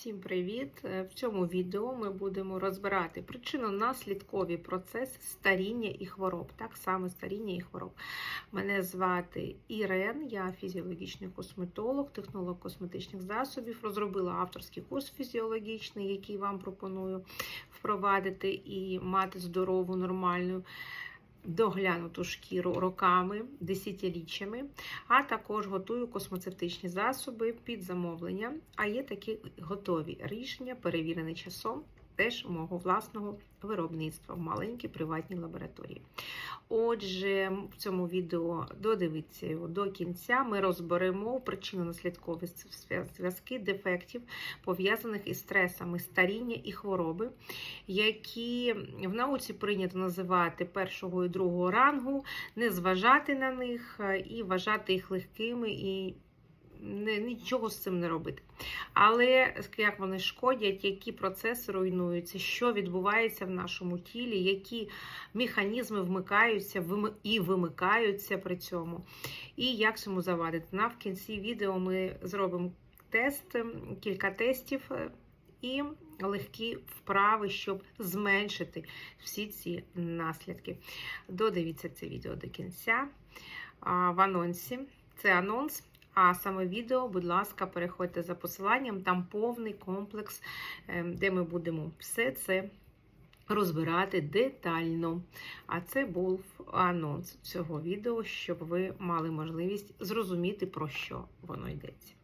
Всім привіт! Е, В цьому відео ми будемо розбирати причинно-наслідкові процеси старіння і хвороб. Так саме старіння і хвороб. Мене звати Ірен, я фізіологічний косметолог, технолог косметичних засобів. Розробила авторський курс фізіологічний, який вам пропоную впровадити і мати здорову, нормальну. Доглянуту шкіру роками, десятиліттями, а також готую космоцевтичні засоби під замовлення. А є такі готові рішення, перевірені часом, теж мого власного виробництва в маленькій приватній лабораторії. Отже, в цьому відео додивіться його до кінця. Ми розберемо причинно-наслідкові зв'язки дефектів, пов'язаних із стресами старіння і хвороби, які в науці прийнято називати першого і другого рангу, не зважати на них і вважати їх легкими і нічого з цим не робити. Але як вони шкодять, які процеси руйнуються, що відбувається в нашому тілі, які механізми вмикаються і вимикаються при цьому, і як цьому завадити. На в кінці відео ми зробимо тест, кілька тестів і легкі вправи, щоб зменшити всі ці наслідки. Додивіться це відео до кінця. В анонсі це анонс. А саме відео, будь ласка, переходьте за посиланням, там повний комплекс, де ми будемо все це розбирати детально. А це був анонс цього відео, щоб ви мали можливість зрозуміти, про що воно йдеться.